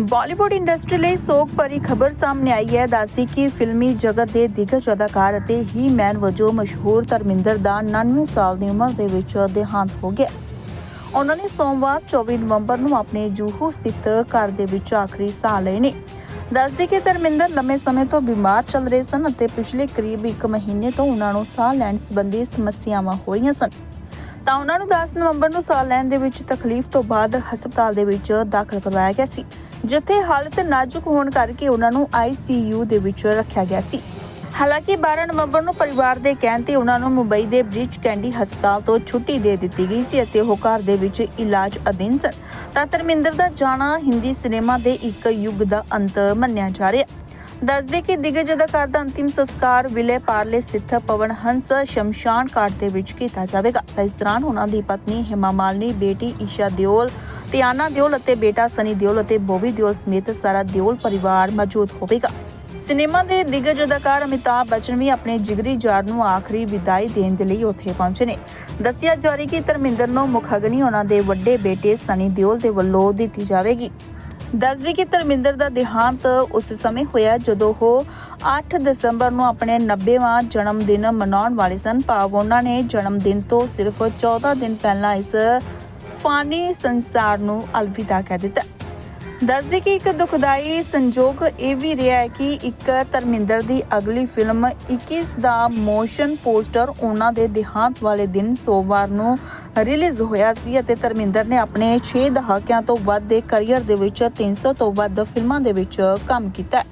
Bollywood industry ਲਈ ਸੋਗ ਭਰੀ ਖਬਰ ਸਾਹਮਣੇ ਆਈ ਹੈ। ਦੱਸਦੀ ਕਿ ਫਿਲਮੀ ਜਗਤ ਦੇ ਦਿੱਗਜ ਅਦਾਕਾਰ ਅਤੇ ਹੀ ਮੈਨ ਵਜੋਂ ਮਸ਼ਹੂਰ ਧਰਮਿੰਦਰ ਦਾ 99 ਸਾਲ ਦੀ ਉਮਰ ਦੇ ਵਿੱਚ ਦੇਹਾਂਤ ਹੋ ਗਿਆ। ਉਹਨਾਂ ਨੇ ਸੋਮਵਾਰ 24 ਨਵੰਬਰ ਨੂੰ ਆਪਣੇ ਜੂਹੂ ਸਥਿਤ ਘਰ ਦੇ ਵਿੱਚ ਆਖਰੀ ਸਾਹ ਲਏ ਨੇ। ਦੱਸਦੀ ਕਿ ਧਰਮਿੰਦਰ ਲੰਮੇ ਸਮੇਂ ਤੋਂ ਬਿਮਾਰ ਚੱਲ ਰਹੇ ਸਨ ਅਤੇ ਪਿਛਲੇ ਕਰੀਬ 1 ਮਹੀਨੇ ਤੋਂ ਉਹਨਾਂ ਨੂੰ ਸਾਹ ਲੈਣ ਸੰਬੰਧੀ ਸਮੱਸਿਆਵਾਂ ਹੋ ਰਹੀਆਂ ਸਨ। ਤਾਂ ਉਹਨਾਂ ਨੂੰ 10 ਨਵੰਬਰ ਨੂੰ ਸਾਹ ਲੈਣ ਦੇ ਵਿੱਚ ਤਕਲੀਫ ਤੋਂ ਬਾਅਦ ਹਸਪਤਾਲ ਦੇ ਵਿੱਚ ਦਾਖਲ ਕਰਵਾਇਆ ਗਿਆ ਸੀ, ਜਿੱਥੇ ਹਾਲਤ ਨਾਜ਼ੁਕ ਹੋਣ ਕਰਕੇ ਉਹਨਾਂ ਨੂੰ ICU ਦੇ ਵਿੱਚ ਰੱਖਿਆ ਗਿਆ ਸੀ। ਹਾਲਾਂਕਿ 12 ਨਵੰਬਰ ਨੂੰ ਪਰਿਵਾਰ ਦੇ ਕਹਿਣ ਤੇ ਉਹਨਾਂ ਨੂੰ ਮੁੰਬਈ ਦੇ ਬ੍ਰਿਜ ਕੈਂਡੀ ਹਸਪਤਾਲ ਤੋਂ ਛੁੱਟੀ ਦੇ ਦਿੱਤੀ ਗਈ ਸੀ ਅਤੇ ਉਹ ਘਰ ਦੇ ਵਿੱਚ ਇਲਾਜ ਅਧੀਨ ਸਨ। ਤਾਂ ਧਰਮਿੰਦਰ ਦਾ ਜਾਣਾ ਹਿੰਦੀ ਸਿਨੇਮਾ ਦੇ ਇੱਕ ਯੁੱਗ ਦਾ ਅੰਤ ਮੰਨਿਆ ਜਾ ਰਿਹਾ। ਦੱਸਦੇ ਕਿ ਦਿਗਜ ਅਦਾਕਾਰ ਦਾ ਅੰਤਿਮ ਸੰਸਕਾਰ ਵਿਲੇ ਪਾਰਲੇ ਸਥਿਤ ਪਵਨ ਹੰਸ ਸ਼ਮਸ਼ਾਨ ਘਾਟ ਦੇ ਵਿੱਚ ਕੀਤਾ ਜਾਵੇਗਾ। ਤਾਂ ਇਸ ਦੌਰਾਨ ਉਹਨਾਂ ਦੀ ਪਤਨੀ ਹਿਮਾ ਮਾਲਨੀ, ਬੇਟੀ ਈਸ਼ਾ ਦਿਓਲ ਟਿਆਨਾ ਦਿਓਲ ਅਤੇ ਬੇਟਾ ਸਨੀ ਦਿਓਲ ਅਤੇ ਬੋਬੀ ਦਿਓਲ ਸਮੇਤ ਸਾਰਾ ਦਿਓਲ ਪਰਿਵਾਰ ਮੌਜੂਦ ਹੋਵੇਗਾ। ਸਿਨੇਮਾ ਦੇ ਦਿਗਜ ਅਦਾਕਾਰ ਅਮਿਤਾਭ ਬੱਚਨ ਵੀ ਆਪਣੇ ਜਿਗਰੀ ਯਾਰ ਨੂੰ ਆਖਰੀ ਵਿਦਾਈ ਦੇਣ ਦੇ ਲਈ ਉੱਥੇ ਪਹੁੰਚੇ ਨੇ। ਦੱਸਿਆ ਜਾ ਰਿਹਾ ਕਿ ਧਰਮਿੰਦਰ ਨੂੰ ਮੁੱਖ ਅਗਨੀ ਉਹਨਾਂ ਦੇ ਵੱਡੇ ਬੇਟੇ ਸਨੀ ਦਿਓਲ ਦੇ ਵੱਲੋਂ ਦਿੱਤੀ ਜਾਵੇਗੀ। ਦੱਸਦੀ ਕਿ ਧਰਮਿੰਦਰ ਦਾ ਦੇਹਾਂਤ ਉਸ ਸਮੇਂ ਹੋਇਆ ਜਦੋਂ ਉਹ 8 ਦਸੰਬਰ ਨੂੰ ਆਪਣੇ 90ਵਾਂ ਜਨਮ ਦਿਨ ਮਨਾਉਣ ਵਾਲੇ ਸਨ। ਭਾਵ ਉਹਨਾਂ ਨੇ ਜਨਮ ਦਿਨ ਤੋਂ ਸਿਰਫ 14 ਦਿਨ ਪਹਿਲਾਂ ਇਸ ਫਾਨੀ ਸੰਸਾਰ ਨੂੰ ਅਲਵਿਦਾ ਕਹਿ ਦਿੱਤਾ। ਦੱਸਦੀ ਕਿ ਇੱਕ ਦੁਖਦਾਈ ਸੰਜੋਗ ਇਹ ਵੀ ਰਿਹਾ ਹੈ ਕਿ ਇੱਕ ਧਰਮਿੰਦਰ ਦੀ ਅਗਲੀ ਫਿਲਮ 21 ਦਾ ਮੋਸ਼ਨ ਪੋਸਟਰ ਉਹਨਾਂ ਦੇ ਦੇਹਾਂਤ ਵਾਲੇ ਦਿਨ ਸੋਮਵਾਰ ਨੂੰ ਰਿਲੀਜ਼ ਹੋਇਆ ਸੀ ਅਤੇ ਧਰਮਿੰਦਰ ਨੇ ਆਪਣੇ 6 ਦਹਾਕਿਆਂ ਤੋਂ ਵੱਧ ਦੇ ਕੈਰੀਅਰ ਦੇ ਵਿੱਚ 300 ਤੋਂ ਵੱਧ ਫਿਲਮਾਂ ਦੇ ਵਿੱਚ ਕੰਮ ਕੀਤਾ